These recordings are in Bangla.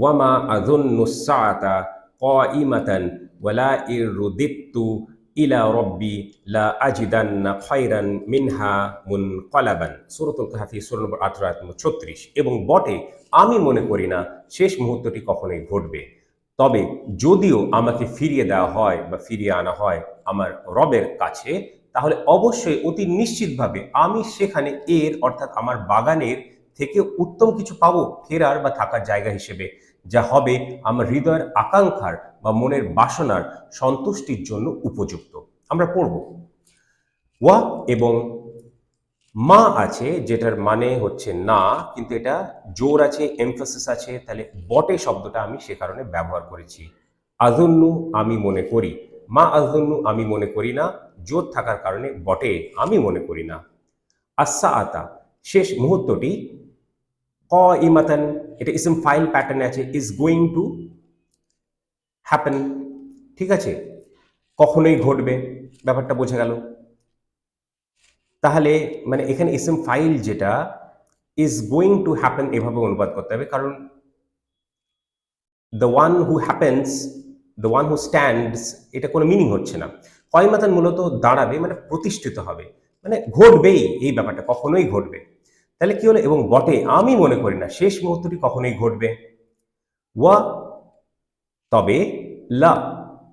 ওয়ামা আযুন্নুস-সাআতা কাইমাতান ওয়ালা ইরুদিত্তু ইলা রব্বি লা আজিদান্না খায়রান মিনহা মুনকালাবান। সূরাতুল কাহফি, সূরা নম্বর 18 আয়াত নম্বর 36 এবং বটে, আমি মনে করি না শেষ মুহূর্তটি কখনোই ঘটবে। তবে যদিও আমাকে ফিরিয়ে দেওয়া হয় বা ফিরিয়ে আনা হয় আমার রবের কাছে, তাহলে অবশ্যই অতি নিশ্চিতভাবে আমি সেখানে এর, অর্থাৎ আমার বাগানের থেকে উত্তম কিছু পাবো, ফেরার বা থাকার জায়গা হিসেবে। যা হবে আমার হৃদয়ের আকাঙ্ক্ষার বা মনের বাসনার সন্তুষ্টির জন্য উপযুক্ত। আমরা পড়ব। ওয়া এবং মা আছে, যেটার মানে হচ্ছে না, কিন্তু এটা জোর আছে এমফাসিস আছে, তাহলে বটে শব্দটা আমি সে কারণে ব্যবহার করেছি। আজন্নু আমি মনে করি। মা আজন্নু আমি মনে করি না, জোর থাকার কারণে বটে আমি মনে করি না। আচ্ছা আতা শেষ মুহূর্তটি ক এটা ইসম ফাইল প্যাটার্নে আছে ইজ গোয়িং টু হ্যাপেন ঠিক আছে? কখনোই ঘটবে? ব্যাপারটা বোঝা গেল। তাহলে মানে এখানে ইসম ফাইল যেটা ইজ গোয়িং টু হ্যাপেন এভাবে অনুবাদ করতে হবে। কারণ the one who happens the one who stands এটা কোনো মিনিং হচ্ছে না। কয়মাতান মূলত দাঁড়াবে মানে প্রতিষ্ঠিত হবে। মানে ঘটবেই এই ব্যাপারটা, কখনোই ঘটবে। তাহলে কি হলো? এবং বটে, আমি মনে করি না, শেষ মুহূর্তটি কখনোই ঘটবে। ওয়া, তবে, লা,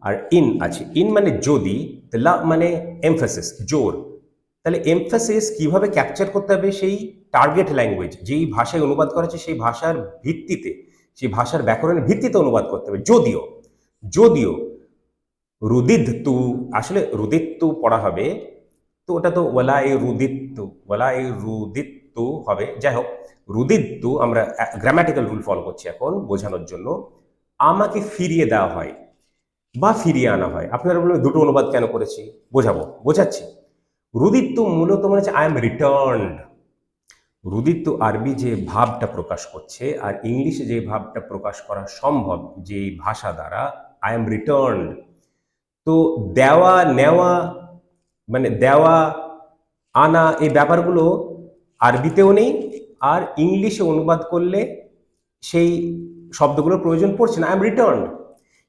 আর ইন আছে। ইন মানে যদি, লা মানে এমফাসিস জোর। তাহলে এমফাসিস কীভাবে ক্যাপচার করতে হবে? সেই টার্গেট ল্যাঙ্গুয়েজ যেই ভাষায় অনুবাদ করা হচ্ছে, সেই ভাষার ভিত্তিতে, সেই ভাষার ব্যাকরণের ভিত্তিতে অনুবাদ করতে হবে। যদিও যদিও, রুদিত্তু, আসলে রুদিত্তু পড়া হবে, তো ওটা তো ওলা এ রুদিত্তু ওলা এ রুদিত্তু। হবে। যাই হোক রুদিত্তু আমরা গ্রামাটিক্যাল রুল ফলো করছি এখন বোঝানোর জন্য। আমাকে ফিরিয়ে দেওয়া হয় বা ফিরিয়ে আনা হয়, আপনারা বলবেন দুটো অনুবাদ কেন করেছি? বোঝাবো, বোঝাচ্ছি। রুদিত্ব মূলত মানে হচ্ছে আই এম রিটার্নড রুদিত্ব আরবি যে ভাবটা প্রকাশ করছে আর ইংলিশে যে ভাবটা প্রকাশ করা সম্ভব, যে ভাষা দ্বারা আই এম রিটার্নড তো দেওয়া, নেওয়া মানে দেওয়া, আনা এই ব্যাপারগুলো আরবিতেও নেই আর ইংলিশে অনুবাদ করলে সেই শব্দগুলোর প্রয়োজন পড়ছে না। আই এম রিটার্নড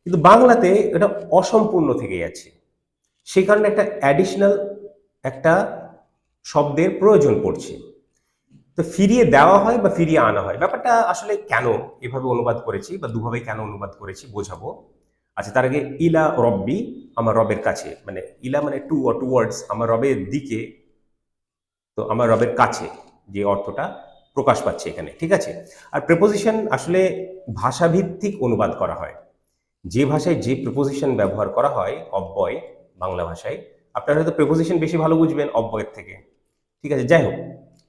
কিন্তু বাংলাতে এটা অসম্পূর্ণ থেকে যাচ্ছে সেই কারণে একটা অ্যাডিশনাল একটা শব্দের প্রয়োজন পড়ছে। তো ফিরিয়ে দেওয়া হয় বা ফিরিয়ে আনা হয়। ব্যাপারটা আসলে কেন এভাবে অনুবাদ করেছি বা দুভাবে কেন অনুবাদ করেছি বোঝাবো। আচ্ছা তার আগে ইলা রব্বি আমার রবের কাছে। মানে ইলা মানে টু অর টু ওয়ার্ডস আমার রবের দিকে তো আমার রবের কাছে যে অর্থটা প্রকাশ পাচ্ছে এখানে, ঠিক আছে? আর প্রেপোজিশন আসলে ভাষাভিত্তিক অনুবাদ করা হয়। যে ভাষায় যে প্রিপোজিশন ব্যবহার করা হয়, অব্যয়, বাংলা ভাষায়, আপনারা হয়তো প্রিপোজিশন বেশি ভালো বুঝবেন অব্যয়ের থেকে। ঠিক আছে, যাই হোক,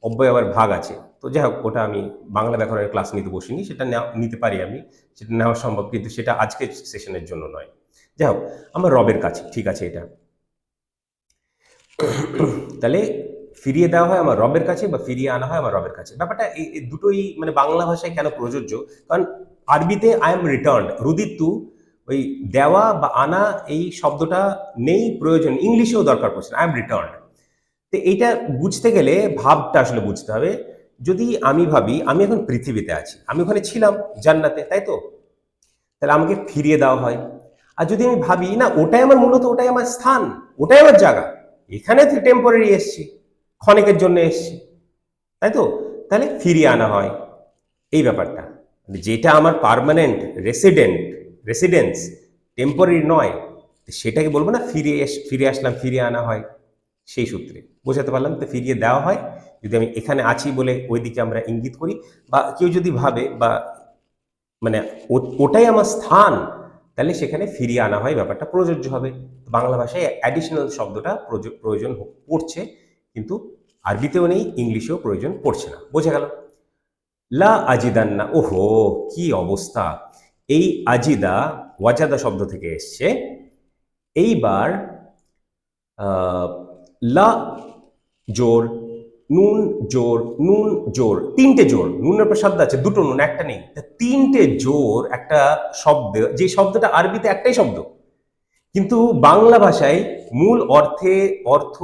অব্যয় আবার ভাগ আছে। তো যাই হোক, ওটা আমি বাংলা ব্যাকরণের ক্লাস নিতে বসিনি, সেটা নিতে পারি আমি। সেটা নেওয়া সম্ভব, কিন্তু সেটা আজকের সেশনের জন্য নয়। যাই হোক, আমার রবের কাছে, ঠিক আছে এটা। তাহলে ফিরিয়ে দেওয়া হয় আমার রবের কাছে বা ফিরিয়ে আনা হয় আমার রবের কাছে। ব্যাপারটা এই দুটোই মানে বাংলা ভাষায় কেন প্রযোজ্য? কারণ আরবিতে আই এম রিটার্ন রুদিত্তু ওই দেওয়া বা আনা এই শব্দটা নেই প্রয়োজন, ইংলিশেও দরকার পড়ছে আই এম রিটার্ন তো এইটা বুঝতে গেলে ভাবটা আসলে বুঝতে হবে, যদি আমি ভাবি, আমি এখন পৃথিবীতে আছি, আমি ওখানে ছিলাম জান্নাতে, তাই তো? তাহলে আমাকে ফিরিয়ে দেওয়া হয়। আর যদি আমি ভাবি, না, ওটাই আমার মূলত, ওটাই আমার স্থান, ওটাই আমার জায়গা, এখানে টেম্পোরারি এসছি। ক্ষণিকের জন্য এসছি। তাই তো? তাহলে ফিরিয়ে আনা হয়। এই ব্যাপারটা। যেটা আমার পারমানেন্ট রেসিডেন্ট রেসিডেন্স টেম্পোরারি নয় সেটাকে বলব না ফিরে ফিরে আসলাম, ফিরিয়ে আনা হয়। সেই সূত্রে। বোঝাতে পারলাম তো ফিরিয়ে দেওয়া হয়। যদি আমি এখানে আছি বলে ওই দিকে আমরা ইঙ্গিত করি, বা কেউ যদি ভাবে, বা মানে ওটাই আমার স্থান, তাহলে সেখানে ফিরিয়ে আনা হয় ব্যাপারটা প্রযোজ্য হবে। বাংলা ভাষায় অ্যাডিশনাল শব্দটা প্রয়োজন পড়ছে, কিন্তু আরবিতেও নেই, ইংলিশেও প্রয়োজন পড়ছে না। বোঝা গেল? লা আজিদান্না, ওহো, কি অবস্থা। এই আজিদা ওয়াজাদা শব্দ থেকে এসছে। এইবার লা জোর, নুন জোর নুন জোর, তিনটে জোর, নুনের পর শব্দ আছে, দুটো নুন, একটা নেই। তিনটে জোর একটা শব্দ, যে শব্দটা আরবিতে একটাই শব্দ। কিন্তু বাংলা ভাষায় মূল অর্থে, অর্থ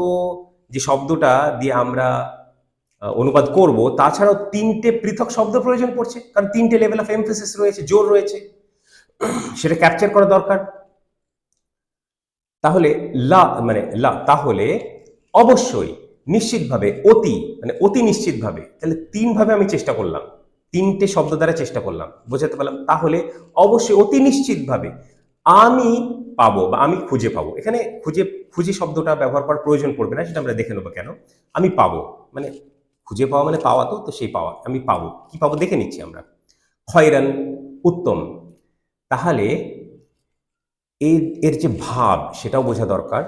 যে শব্দটা দিয়ে আমরা অনুবাদ করব, তাছাড়াও তিনটে পৃথক শব্দ প্রয়োজন পড়ছে, কারণ তিনটে লেভেল অফ এমফেসিস রয়েছে, জোর রয়েছে, সেটা ক্যাপচার করা দরকার। তাহলে লা মানে লা, তাহলে অবশ্যই নিশ্চিতভাবে অতি মানে অতি নিশ্চিতভাবে, তাহলে তিনভাবে আমি চেষ্টা করলাম, তিনটে শব্দ দ্বারা চেষ্টা করলাম, বোঝাতে পারলাম। তাহলে অবশ্যই অতি নিশ্চিতভাবে আমি পাবো বা আমি খুঁজে পাবো। এখানে খুঁজে খুঁজে শব্দটা ব্যবহার করার প্রয়োজন পড়বে না, সেটা আমরা দেখে নেব কেন? আমি পাবো। মানে খুঁজে পাওয়া মানে পাওয়া তো তো সেই পাওয়া, আমি পাবো। কি পাবো দেখে নিচ্ছি আমরা। খয়রান উত্তম। তাহলে এর এর যে ভাব, সেটাও বোঝা দরকার।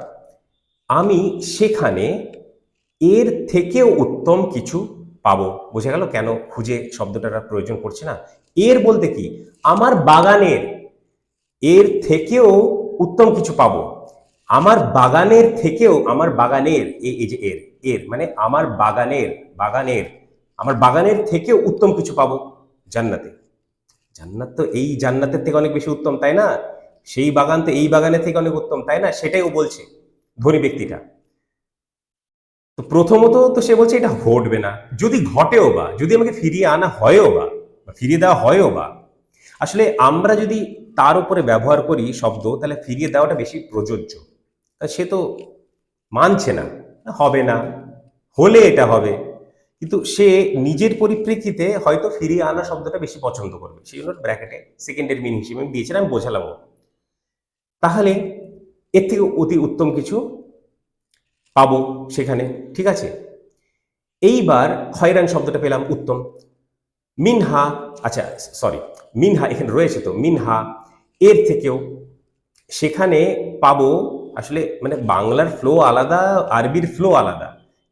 আমি সেখানে এর থেকেও উত্তম কিছু পাবো। বোঝা গেল কেন খুঁজে শব্দটার প্রয়োজন পড়ছে না? এর বলতে কি? আমার বাগানের এর থেকেও উত্তম কিছু পাবো। আমার বাগানের থেকেও, আমার বাগানের এই যে এর এর মানে আমার বাগানের বাগানের, আমার বাগানের থেকেও উত্তম কিছু পাবো জান্নাতে। জান্নাত তো এই জান্নাতের থেকে অনেক বেশি উত্তম, তাই না? সেই বাগান তো এই বাগানের থেকে অনেক উত্তম, তাই না? সেটাই ও বলছে ধনী ব্যক্তিটা। তো প্রথমত তো সে বলছে এটা ঘটবে না। যদি ঘটেও বা, যদি আমাকে ফিরিয়ে আনা হয়ও বা ফিরিয়ে দেওয়া হয়ও বা আসলে আমরা যদি তার উপরে ব্যবহার করি শব্দ, তাহলে ফিরিয়ে দেওয়াটা বেশি প্রযোজ্য। সে তো মানছে না, হবে না, হলে এটা হবে। কিন্তু সে নিজের পরিপ্রেক্ষিতে হয়তো ফিরিয়ে আনা শব্দটা বেশি পছন্দ করবে। সেই জন্য ব্র্যাকেটে সেকেন্ডের মিনিং হিসেবে আমি দিয়েছিলাম, আমি বোঝালাম তাহলে এর থেকে অতি উত্তম কিছু পাবো সেখানে, ঠিক আছে? এইবার খয়রান শব্দটা পেলাম উত্তম। মিনহা আচ্ছা সরি মিনহা এখানে রয়েছে তো, মিনহা, এর থেকেও সেখানে পাবো আসলে মানে বাংলার ফ্লো আলাদা, আরবির ফ্লো আলাদা,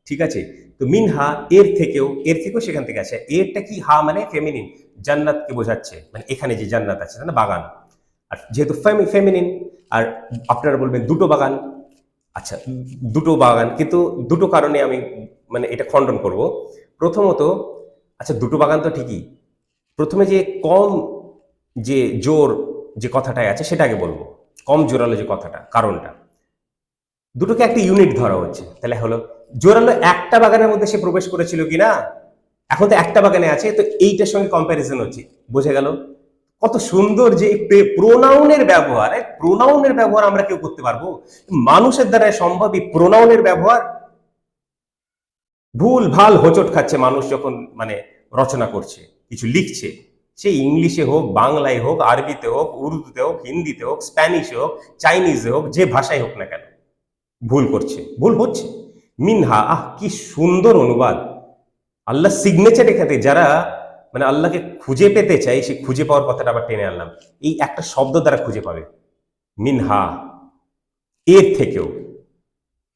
ঠিক আছে? তো মিনহা এর থেকেও এর থেকেও সেখান থেকে আছে। এরটা কি হা মানে ফেমিনিন জান্নাতকে বোঝাচ্ছে মানে এখানে যে জান্নাত আছে না? বাগান। আর যেহেতু ফেমিনিন আর আপনারা বলবেন দুটো বাগান আচ্ছা দুটো বাগান, কিন্তু দুটো কারণে আমি মানে এটা খণ্ডন করব। প্রথমত আচ্ছা দুটো বাগান তো ঠিকই। প্রথমে যে কম যে জোর যে কথাটাই আছে, সেটা আগে বলব। কম জোরালো যে কথাটা, কারণটা। দুটোকে একটা ইউনিট ধরা হচ্ছে। তাহলে হলো, জোরালো একটা বাগানের মধ্যে সে প্রবেশ করেছিল কিনা? এখন তো একটা বাগানে আছে, তো এইটার সঙ্গে কম্প্যারিজন হচ্ছে। বোঝা গেল? কত সুন্দর যে প্রোনাউনের ব্যবহার প্রোনাউনের ব্যবহার আমরা কেউ করতে পারব? মানুষের দ্বারা সম্ভব এই প্রোনাউনের ব্যবহার। ভুল, ভালো হোচট খাচ্ছে মানুষ যখন মানে রচনা করছে, কিছু লিখছে, সে ইংলিশে হোক, বাংলায় হোক, আরবিতে হোক, উর্দুতে হোক, হিন্দিতে হোক, স্প্যানিশে হোক, চাইনিজে হোক, যে ভাষায় হোক না কেন, ভুল করছে, ভুল হচ্ছে। মিনহা, আহ, কি সুন্দর অনুবাদ। আল্লাহ সিগনেচার এখানে যারা মানে আল্লাহকে খুঁজে পেতে চাই সে খুঁজে পাওয়ার কথাটা আবার টেনে আনলাম। এই একটা শব্দ দ্বারা খুঁজে পাবে। মিনহা, এর থেকেও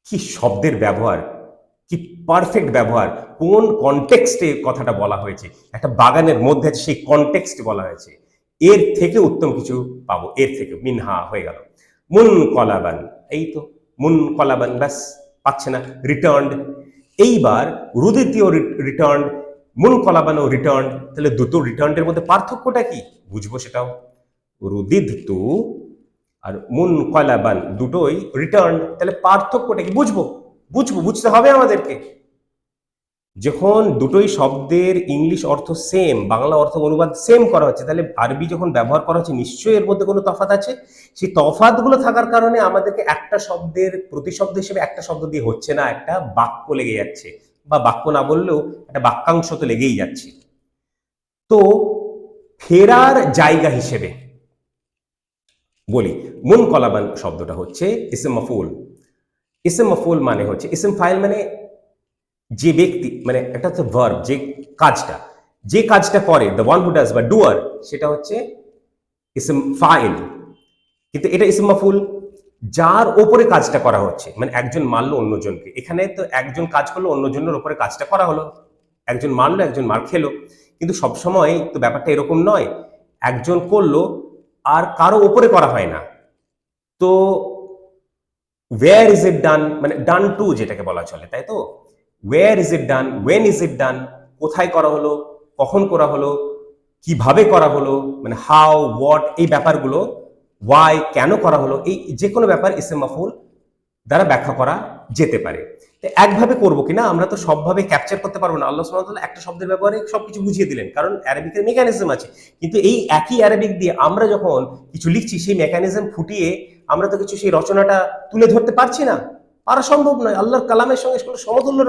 কি শব্দের ব্যবহার কি পারফেক্ট ব্যবহার, কোন কনটেক্সটে কথাটা বলা হয়েছে, একটা বাগানের মধ্যে সেই কনটেক্সটে বলা হয়েছে, এর থেকে উত্তম কিছু পাবো, এর থেকে মিনহা হয়ে গেল। মুন কলাবান এই তো মুন কলাবান ব্যাস, পাচ্ছে না রিটার্নড এইবার রুদিতীয় রিটার্ন মুন কলাবান ও রিটার্ন তাহলে দুটো রিটার্নের মধ্যে পার্থক্যটা কি? বুঝব সেটাও। রুদিদ তু আর মুন কলাবান দুটোই রিটার্ন তাহলে পার্থক্যটা কি? বুঝব। বুঝব, বুঝতে হবে আমাদেরকে। যখন দুটোই শব্দের ইংলিশ অর্থ সেম বাংলা অর্থ অনুবাদ সেম করা হচ্ছে, তাহলে আরবি যখন ব্যবহার করা হচ্ছে, নিশ্চয়ই এর মধ্যে কোনো তফাত আছে? সেই তফাতগুলো থাকার কারণে আমাদেরকে একটা শব্দের প্রতিশব্দ হিসেবে একটা শব্দ দিয়ে হচ্ছে না, একটা বাক্য লেগে যাচ্ছে। বা বাক্য না বললেও একটা বাক্যাংশ তো লেগেই যাচ্ছে। তো ফেরার জায়গা হিসেবে বলি মুন কলাবান শব্দটা হচ্ছে, ইসেম মফুল। ইসেম মফুল মানে হচ্ছে ইসেম ফাইল মানে যে ব্যক্তি মানে একটা হচ্ছে ভার্ব যে কাজটা যে কাজটা করে দ্য ওয়ান হু ডাজ বা ডুয়ার সেটা হচ্ছে ইসম ফাইল কিন্তু এটা ইসম মাফুল যার ওপরে কাজটা করা হচ্ছে মানে একজন মারলো অন্যজনকে। এখানে তো একজন কাজ করল, অন্যজনের ওপরে কাজটা করা হলো। একজন মারলো, একজন মার খেলো। কিন্তু সবসময় তো ব্যাপারটা এরকম নয়, একজন করল আর কারও ওপরে করা হয় না। তো ওয়ার ইজ ইট ডান মানে ডান টু যেটাকে বলা চলে, তাই তো? Where is it done when is it done কোথায় করা হলো? কখন করা হলো? কীভাবে করা হলো? মানে হাউ হোয়াট এই ব্যাপারগুলো ওয়াই কেন করা হলো? এই যে কোনো ব্যাপার ইসে মাফুল দ্বারা ব্যাখ্যা করা যেতে পারে। তো একভাবে করব কিনা? আমরা তো সবভাবে ক্যাপচার করতে পারব না। আল্লাহ তাআলা একটা শব্দের ব্যবহারে সবকিছু বুঝিয়ে দিলেন। কারণ অ্যারাবিকের মেকানিজম আছে। কিন্তু এই একই অ্যারাবিক দিয়ে আমরা যখন কিছু লিখছি, সেই মেকানিজম ফুটিয়ে আমরা তো কিছু সেই রচনাটা তুলে ধরতে পারছি না। পারা সম্ভব নয়। আল্লাহর কালামের সঙ্গে কোনো সমতুল্য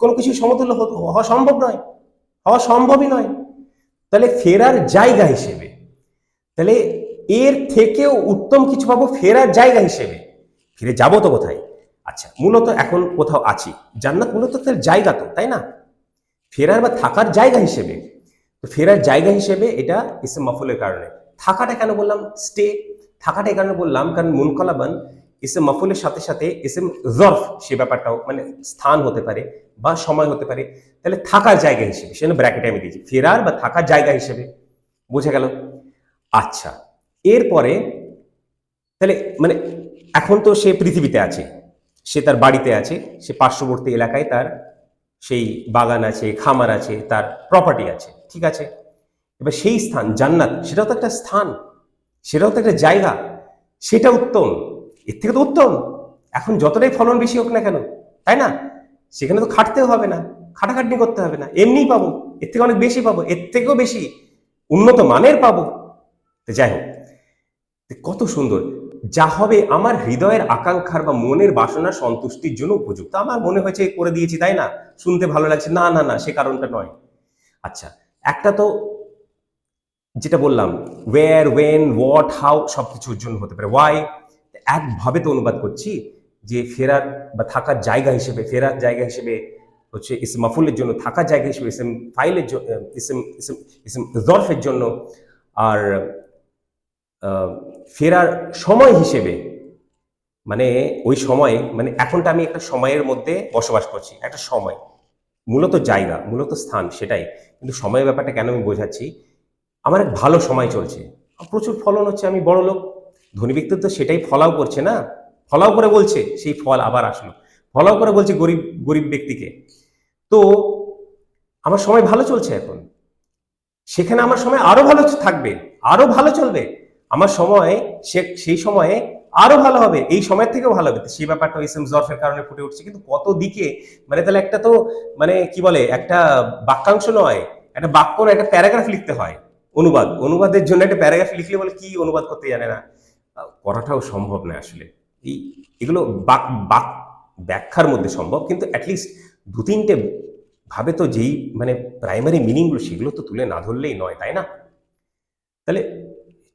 কোনো কিছু সমতুল্য হওয়া সম্ভব নয়। হওয়া সম্ভবই নয়। তাহলে ফেরার জায়গা হিসেবে, তাহলে এর থেকেও উত্তম কিছু পাবো ফেরার জায়গা হিসেবে। ফিরে যাব তো কোথায়? আচ্ছা মূলত এখন কোথাও আছি। জান্নাত মূলত তার জায়গা তো, তাই না? ফেরার বা থাকার জায়গা হিসেবে। তো ফেরার জায়গা হিসেবে এটা মফুলের কারণে। থাকাটা কেন বললাম? স্টে থাকাটা এই কারণে বললাম, কারণ মুনকলাবান ইসম মফুলের সাথে সাথে ইসম জরফ সে ব্যাপারটাও মানে স্থান হতে পারে বা সময় হতে পারে, তাহলে থাকার জায়গা হিসেবে, সেজন্য ব্র্যাকেটে আমি দিয়েছি, ফেরার বা থাকার জায়গা হিসেবে, বোঝা গেল? আচ্ছা এরপরে, তাহলে মানে এখন তো সে পৃথিবীতে আছে, সে তার বাড়িতে আছে, সে পার্শ্ববর্তী এলাকায় তার সেই বাগান আছে, খামার আছে, তার প্রপার্টি আছে, ঠিক আছে? এবার সেই স্থান, জান্নাত, সেটাও তো একটা স্থান। সেটাও তো একটা জায়গা। সেটা উত্তম। এর থেকে তো উত্তম। এখন যতটাই ফলন বেশি হোক না কেন, তাই না? সেখানে তো খাটতেও হবে না, খাটাখাটনি করতে হবে না। এমনিই পাবো, এর থেকে অনেক বেশি পাবো, এর থেকেও বেশি উন্নত মানের পাবো। তো যাই হোক কত সুন্দর। যা হবে আমার হৃদয়ের আকাঙ্ক্ষার বা মনের বাসনা সন্তুষ্টির জন্য উপযুক্ত। আমার মনে হয়েছে করে দিয়েছি, তাই না? শুনতে ভালো লাগছে। না না না, সে কারণটা নয়। আচ্ছা একটা তো যেটা বললাম ওয়ের ওয়েন হোয়াট হাউ সব কিছুর জন্য হতে পারে। ওয়াই একভাবে তো অনুবাদ করছি যে ফেরার বা থাকার জায়গা হিসেবে, ফেরার জায়গা হিসেবে হচ্ছে ইসম মাফুলের জন্য, থাকার জায়গা হিসেবে ইসম ফাইলের ইসম ইসম ইসম জন্য আর ফেরার সময় হিসেবে মানে ওই সময় মানে এখনটা আমি একটা সময়ের মধ্যে বসবাস করছি, একটা সময়। মূলত জায়গা, মূলত স্থান সেটাই। কিন্তু সময়ের ব্যাপারটা কেন আমি বোঝাচ্ছি? আমার এক ভালো সময় চলছে। প্রচুর ফলন হচ্ছে, আমি বড় লোক। ধনী ব্যক্তি তো সেটাই ফলাও করছে না? ফলাও করে বলছে, সেই ফল আবার আসলো। ফলাও করে বলছে গরিব গরিব ব্যক্তিকে। তো আমার সময় ভালো চলছে এখন। সেখানে আমার সময় আরও ভালো থাকবে, আরও ভালো চলবে। আমার সময় সে, সেই সময়ে আরও ভালো হবে, এই সময়ের থেকেও ভালো হবে। সেই ব্যাপারটা ইসলাম জরফের কারণে ফুটে উঠছে। কিন্তু কত দিকে? মানে তাহলে একটা তো মানে কি বলে, একটা বাক্যাংশ নয়, একটা বাক্য একটা প্যারাগ্রাফ লিখতে হয়। অনুবাদ, অনুবাদের জন্য একটা প্যারাগ্রাফ লিখলে বলে কি অনুবাদ করতে জানে না। করাটাও সম্ভব নয় আসলে। এই, এগুলো বাক বাক ব্যাখ্যার মধ্যে সম্ভব, কিন্তু অ্যাটলিস্ট দু তিনটে ভাবে তো যেই মানে প্রাইমারি মিনিংগুলো সেগুলো তো তুলে না ধরলেই নয়, তাই না? তাহলে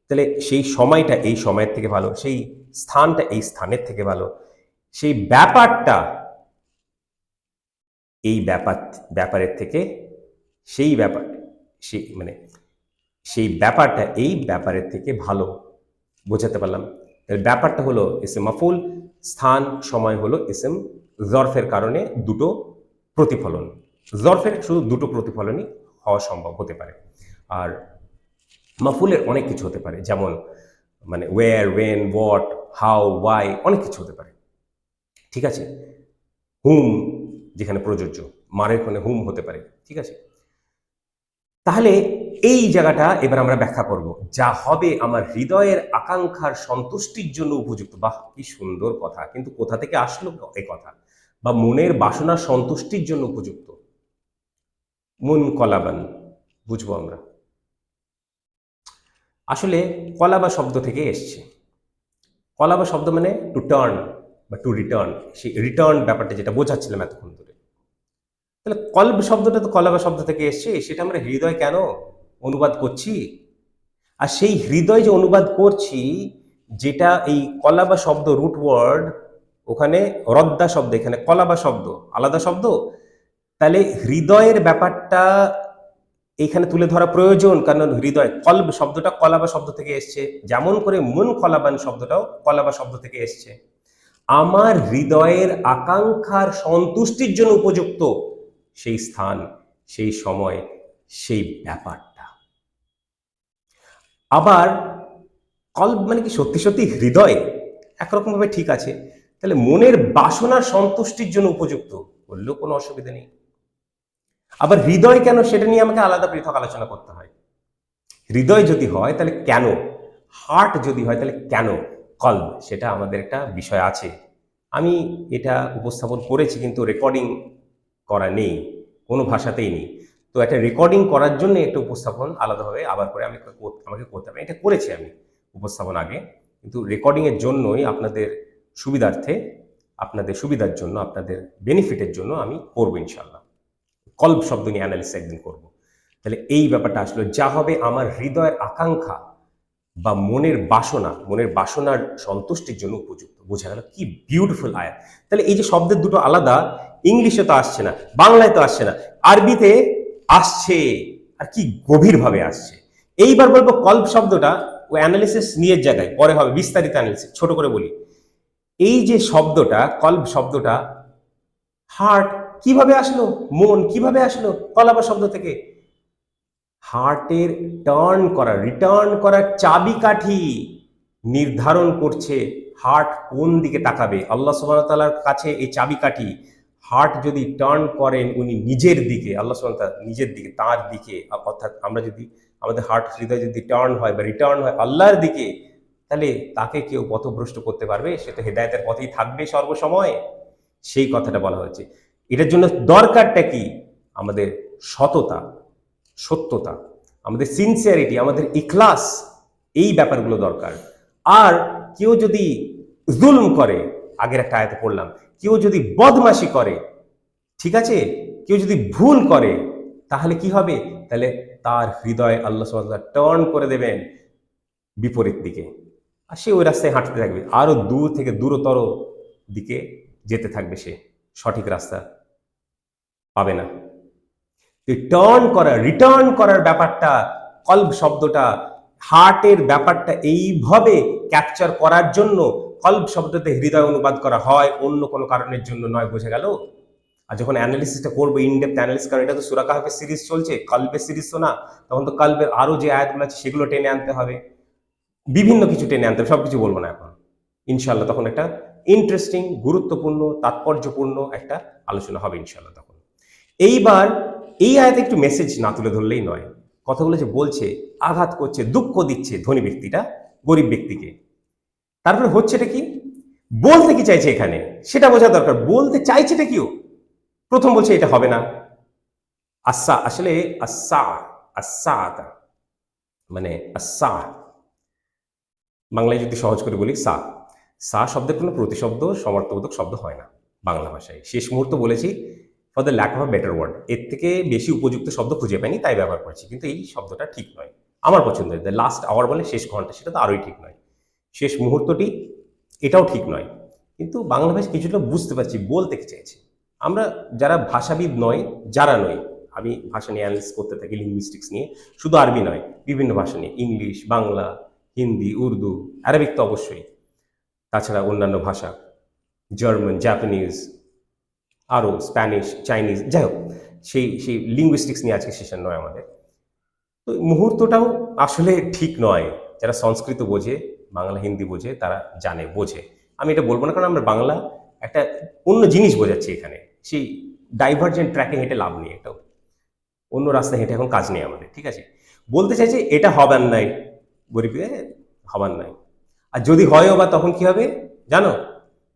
তাহলে সেই সময়টা এই সময়ের থেকে ভালো, সেই স্থানটা এই স্থানের থেকে ভালো, সেই ব্যাপারটা এই ব্যাপার, ব্যাপারের থেকে সেই ব্যাপার সেই মানে সেই ব্যাপারটা এই ব্যাপারের থেকে ভালো। বোঝাতে পারলাম। এর ব্যাপারটা হলো এস এম মাফুল, স্থান, সময় হলো এস এম জরফের কারণে দুটো প্রতিফলন। জরফের শুধু দুটো প্রতিফলনই হওয়া সম্ভব হতে পারে। আর মাফুলের অনেক কিছু হতে পারে। যেমন মানে where when what how why অনেক কিছু হতে পারে। ঠিক আছে? হুম যেখানে প্রযোজ্য। মারের কোণে হুম হতে পারে। ঠিক আছে? তাহলে এই জায়গাটা এবার আমরা ব্যাখ্যা করব। যা হবে আমার হৃদয়ের আকাঙ্ক্ষার সন্তুষ্টির জন্য উপযুক্ত। বাহ, কি সুন্দর কথা। কিন্তু কোথা থেকে আসলো এ কথা? বা মনের বাসনা সন্তুষ্টির জন্য উপযুক্ত? মন কলাবান, বুঝব আমরা। আসলে কলাবা শব্দ থেকে এসছে। কলাবা শব্দ মানে টু টার্ন বা টু রিটার্ন সেই রিটার্ন ব্যাপারটা যেটা বোঝাচ্ছিলাম এতক্ষণ ধরে। তাহলে কল্ব শব্দটা তো কলাবা শব্দ থেকে এসছে, সেটা আমরা হৃদয় কেন অনুবাদ করছি? আর সেই হৃদয় যে অনুবাদ করছি, যেটা এই কলাবা শব্দ রুট ওয়ার্ড ওখানে রদ্দা শব্দ, এখানে কলাবা শব্দ, আলাদা শব্দ, তাহলে হৃদয়ের ব্যাপারটা এইখানে তুলে ধরা প্রয়োজন, কারণ হৃদয় কলব শব্দটা কলাবা শব্দ থেকে এসছে, যেমন করে মন কলাবান শব্দটাও কলাবা শব্দ থেকে এসছে। আমার হৃদয়ের আকাঙ্ক্ষার সন্তুষ্টির জন্য উপযুক্ত সেই স্থান, সেই সময়, সেই ব্যাপারটা। আবার কল্প মানে কি সত্যি সত্যি হৃদয় একরকম ভাবে ঠিক আছে, তাহলে মনের বাসনার সন্তুষ্টির জন্য উপযুক্ত বললেও কোনো অসুবিধা নেই। আবার হৃদয় কেন সেটা নিয়ে আমাকে আলাদা পৃথক আলোচনা করতে হয়? হৃদয় যদি হয়, তাহলে কেন? হার্ট যদি হয়, তাহলে কেন? কল, সেটা আমাদের একটা বিষয় আছে। আমি এটা উপস্থাপন করেছি, কিন্তু রেকর্ডিং করা নেই, কোনো ভাষাতেই নেই। তো একটা রেকর্ডিং করার জন্য একটা উপস্থাপন আলাদাভাবে আবার করে আমি আমাকে করতে হবে। এটা করেছি আমি উপস্থাপন আগে। কিন্তু রেকর্ডিংয়ের জন্যই আপনাদের সুবিধার্থে, আপনাদের সুবিধার জন্য, আপনাদের বেনিফিটের জন্য আমি করব ইনশাল্লাহ কল্প শব্দ নিয়ে অ্যানালিসিস একদিন করব। তাহলে এই ব্যাপারটা আসলো, যা হবে আমার হৃদয়ের আকাঙ্ক্ষা বা মনের বাসনা, মনের বাসনার সন্তুষ্টির জন্য উপযুক্ত। বোঝা গেল কি বিউটিফুল আয়াত। তাহলে এই যে শব্দের দুটো আলাদা, ইংলিশে তো আসছে না, বাংলায় তো আসছে না, আরবিতে আসছে আর কি গভীরভাবে আসছে। এইবার বলব কল্প শব্দটা ও অ্যানালিসিস নিয়ে জায়গায়, পরে হবে বিস্তারিত অ্যানালিসিস ছোট করে বলি। এই যে শব্দটা, কল্প শব্দটা হার্ট কীভাবে আসলো? মন কীভাবে আসলো? কলাবা শব্দ থেকে। হার্টের টার্ন করা রিটার্ন করার চাবিকাঠি নির্ধারণ করছে হার্ট কোন দিকে তাকাবে? আল্লাহ সুবহানাহু তাআলার কাছে এই চাবিকাঠি, হার্ট যদি টার্ন করেন উনি নিজের দিকে, আল্লাহ সুবহানাহু তাআলা নিজের দিকে, তার দিকে, অর্থাৎ আমরা যদি, আমাদের হার্ট হৃদয় যদি টার্ন হয় বা রিটার্ন হয় আল্লাহর দিকে, তাহলে তাকে কেউ পথভ্রষ্ট করতে পারবে? সে তো হেদায়তের পথেই থাকবে সর্বসময়। সেই কথাটা বলা হয়েছে। এটার জন্য দরকারটা কি? আমাদের সততা, সত্যতা, আমাদের সিনসিয়ারিটি আমাদের ইখলাস, এই ব্যাপারগুলো দরকার। আর কেউ যদি জুলুম করে, আগের একটা আয়তে পড়লাম, কেউ যদি বদমাশি করে, ঠিক আছে? কেউ যদি ভুল করে, তাহলে কি হবে? তাহলে তার হৃদয় আল্লাহ টার্ন করে দেবেন বিপরীত দিকে। আর সে ওই রাস্তায় হাঁটতে থাকবে। আরও দূর থেকে দূরতর দিকে যেতে থাকবে সে। সঠিক রাস্তা পাবে না। টার্ন করা রিটার্ন করার ব্যাপারটা কল্ব শব্দটা হার্টের ব্যাপারটা এইভাবে ক্যাপচার করার জন্য কল্প শব্দতে হৃদয় অনুবাদ করা হয়, অন্য কোনো কারণের জন্য নয়, বোঝা গেল? আর যখন অ্যানালিসিসটা করব ইনডেপথ অ্যানালিসিস কারণ এটা তো সুরা কাহাফের সিরিজ চলছে, কল্পের সিরিজ তো না, তখন তো কল্পের আরও যে আয়াতগুলো আছে সেগুলো টেনে আনতে হবে। বিভিন্ন কিছু টেনে আনতে হবে সব কিছু বলব না এখন। ইনশাল্লাহ তখন একটা ইন্টারেস্টিং গুরুত্বপূর্ণ, তাৎপর্যপূর্ণ একটা আলোচনা হবে ইনশাল্লাহ তখন। এইবার এই আয়াতে একটু মেসেজ না তুলে ধরলেই নয়। কথাগুলো যে বলছে, আঘাত করছে, দুঃখ দিচ্ছে ধনী ব্যক্তিটা, গরিব ব্যক্তিকে। তারপরে হচ্ছেটা কি? বলতে কি চাইছে এখানে? সেটা বোঝা দরকার। বলতে চাইছেটা কিও? প্রথম বলছে এটা হবে না। আচ্ছা আসলে আচ্ছা আচ্ছা মানে আচ্ছা বাংলায় যদি সহজ করে বলি, সা। সা শব্দের কোনো প্রতিশব্দ, সমর্থবোধক শব্দ হয় না বাংলা ভাষায়। শেষ মুহূর্ত বলেছি for the lack of a better word এর থেকে বেশি উপযুক্ত শব্দ খুঁজে পাইনি, তাই ব্যবহার করছি। কিন্তু এই শব্দটা ঠিক নয়। আমার পছন্দ দ্য লাস্ট আওয়ার বলে শেষ ঘণ্টা, সেটা তো আরোই ঠিক নয়। শেষ মুহূর্তটি এটাও ঠিক নয়। কিন্তু বাংলা ভাষা কিছুটা বুঝতে পারছি, বলতে চাইছি। আমরা যারা ভাষাবিদ নয়, যারা নয়, আমি ভাষা নিয়ে অ্যানালিস করতে থাকি লিঙ্গুইস্টিক্স নিয়ে, শুধু আরবি নয়, বিভিন্ন ভাষা নিয়ে ইংলিশ বাংলা, হিন্দি, উর্দু অ্যারাবিক তো অবশ্যই। তাছাড়া অন্যান্য ভাষা জার্মান জাপানিজ আরও স্প্যানিশ, চাইনিজ, যাই হোক, সেই সেই লিঙ্গুইস্টিক্স নিয়ে আজকে সেশন নয় আমাদের। তো মুহূর্তটাও আসলে ঠিক নয়। যারা সংস্কৃত বোঝে, বাংলা, হিন্দি বোঝে, তারা জানে, বোঝে। আমি এটা বলব না, কারণ আমরা বাংলা একটা অন্য জিনিস বোঝাচ্ছি এখানে। সেই ডাইভার্জেন্ট ট্র্যাকে হেঁটে লাভ নেই এটাও। অন্য রাস্তায় হেঁটে এখন কাজ নেই আমাদের, ঠিক আছে? বলতে চাইছে এটা হবার নাই। গরিবে হবার নাই। আর যদি হয়ও বা তখন কি হবে? জানো?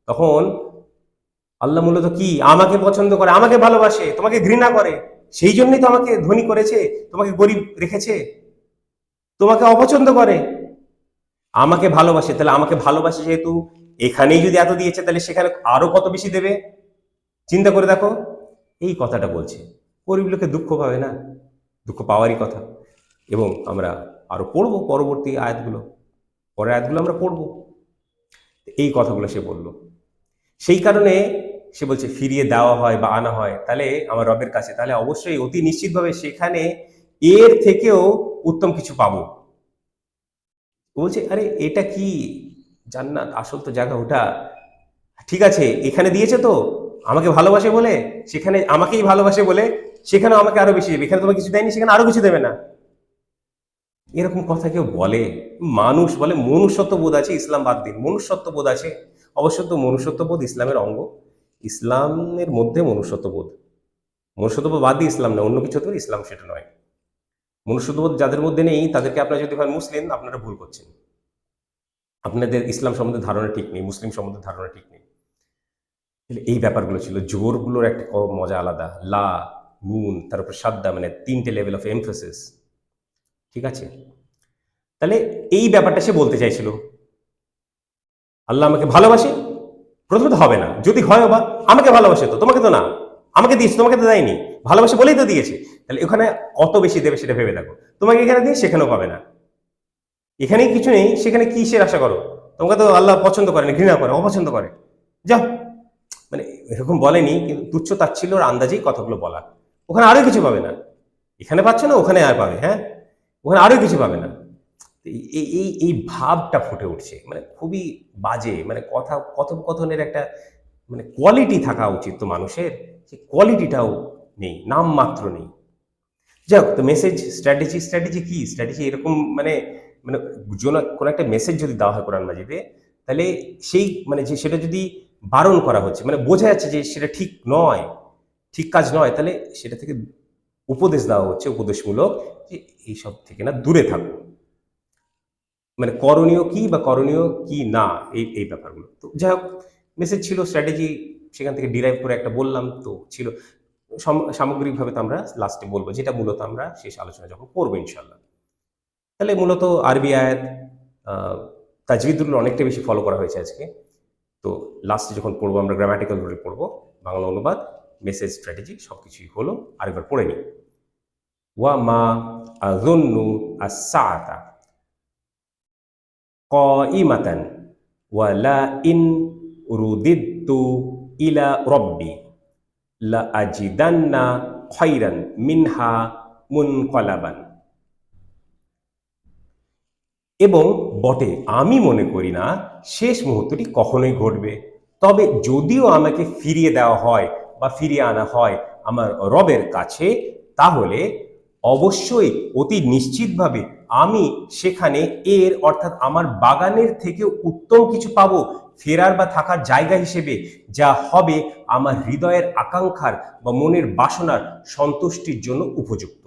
তখন আল্লাহ মূলত কি? আমাকে পছন্দ করে, আমাকে ভালোবাসে, তোমাকে ঘৃণা করে, সেই জন্যই তো আমাকে ধনী করেছে, তোমাকে গরিব রেখেছে, তোমাকে অপছন্দ করে। আমাকে ভালোবাসে, তাহলে আমাকে ভালোবাসে যেহেতু, এখানেই যদি এত দিয়েছে, তাহলে সেখানে আরও কত বেশি দেবে? চিন্তা করে দেখো, এই কথাটা বলছে। গরিব লোকে দুঃখ পাবে না? দুঃখ পাওয়ারই কথা। এবং আমরা আরও পড়ব পরবর্তী আয়াতগুলো। পরের আয়াতগুলো আমরা পড়ব। এই কথাগুলো সে বলল। সেই কারণে সে বলছে, ফিরিয়ে দেওয়া হয় বা আনা হয়, তাহলে আমার রবের কাছে, তাহলে অবশ্যই অতি নিশ্চিতভাবে সেখানে এর থেকেও উত্তম কিছু পাবো। বলছে, আরে, এটা কি? জান্নাত, আসল তো জায়গা ওটা। ঠিক আছে, এখানে দিয়েছে তো, আমাকে ভালোবাসে বলে, সেখানে আমাকেই ভালোবাসে বলে সেখানে আমাকে আরও বেশি দেবে। এখানে তোমাকে কিছু দেয়নি, সেখানে আরও কিছু দেবে না। এরকম কথা কেউ বলে, মানুষ বলে মনুষ্যত্ব বোধ আছে, ইসলাম বাদ দিন। মনুষ্যত্ব বোধ আছে, অবশ্য তো মনুষ্যত্ব বোধ ইসলামের অঙ্গ। ইসলামের মধ্যে মনুষ্যত্ব বোধ মনুষ্যত্ববোধ বাদ দিয়ে ইসলাম না অন্য কিছু হতে ইসলাম সেটা নয়। মনুষ্যত্ববোধ যাদের মধ্যে নেই, তাদেরকে আপনারা যদি হয় মুসলিম, আপনারা ভুল করছেন। আপনাদের ইসলাম সম্বন্ধে ধারণা ঠিক নেই, মুসলিম সম্বন্ধে ধারণা ঠিক নেই। এই ব্যাপারগুলো ছিল, জোরগুলোর একটা মজা আলাদা। লা, নুন তার উপর সাদ্দা মানে তিনটে লেভেল অফ এমফোসিস ঠিক আছে? তাহলে এই ব্যাপারটা সে বলতে চাইছিল। আল্লাহ আমাকে ভালোবাসে প্রথমে তো হবে না। যদি হয় বা আমাকে ভালোবাসে তো, তোমাকে তো না। আমাকে দিয়েছে, তোমাকে তো দেয়নি। ভালোবাসে বলেই তো দিয়েছে। তাহলে ওখানে কত বেশি দেবে সেটা ভেবে দেখো। তোমাকে এখানে দিয়ে সেখানেও পাবে না। এখানে কিছু নেই, সেখানে কিসের আশা করো? তোমাকে তো আল্লাহ পছন্দ করে না ঘৃণা করে, অপছন্দ করে। যাও। মানে এরকম বলেনি, কিন্তু তুচ্ছ তাচ্ছিল্যর আন্দাজেই কথাগুলো বলা। ওখানে আরও কিছু পাবে না। এখানে পাচ্ছ না, ওখানে আর পাবে হ্যাঁ? ওখানে আরও কিছু পাবে না। এই, এই- এই ভাবটা ফুটে উঠছে। মানে খুবই বাজে মানে কথা, কথোপকথনের একটা মানে কোয়ালিটি থাকা উচিত তো মানুষের সেই কোয়ালিটিটাও নেই, নাম মাত্র নেই। যাই হোক তো মেসেজ স্ট্র্যাটেজি স্ট্র্যাটেজি কি? স্ট্র্যাটেজি এরকম মানে মানে কোনো একটা মেসেজ যদি দেওয়া হয় কোরআন মাজিদে, তাহলে সেই মানে যে, সেটা যদি বারণ করা হচ্ছে মানে বোঝা যাচ্ছে যে সেটা ঠিক নয়, ঠিক কাজ নয়, তাহলে সেটা থেকে উপদেশ দেওয়া হচ্ছে, উপদেশমূলক, যে এইসব থেকে না দূরে থাকো মানে করণীয় কি বা করণীয় কি না, এই এই ব্যাপারগুলো। তো যাই হোক মেসেজ ছিল স্ট্র্যাটেজি সেখান থেকে ডিরাইভ করে একটা বললাম, তো ছিল। সামগ্রিকভাবে তো আমরা লাস্টে বলব, যেটা মূলত আমরা শেষ আলোচনা যখন করব ইনশাল্লাহ তাহলে মূলত আরবি আয়াত তাজবিদুল অনেকটা বেশি ফলো করা হয়েছে আজকে। তো লাস্টে যখন পড়ব, আমরা গ্রামাটিক্যাল রুলে পড়ব, বাংলা অনুবাদ মেসেজ স্ট্র্যাটেজি সব কিছুই হলো আরেকবার পড়ে নিই। ওয়া মা ক ইমাতান ওয়ালা ইন রুদিদ্দু ইলা রব্বি লা আজিদান্না খৈরান মিনহা মুনকলাবান এবং বটে, আমি মনে করি না শেষ মুহূর্তটি কখনোই ঘটবে। তবে যদিও আমাকে ফিরিয়ে দেওয়া হয় বা ফিরিয়ে আনা হয় আমার রবের কাছে, তাহলে অবশ্যই অতি নিশ্চিতভাবে আমি সেখানে এর অর্থাৎ আমার বাগানের থেকে উত্তম কিছু পাবো ফেরার বা থাকার জায়গা হিসেবে, যা হবে আমার হৃদয়ের আকাঙ্ক্ষার বা মনের বাসনার সন্তুষ্টির জন্য উপযুক্ত।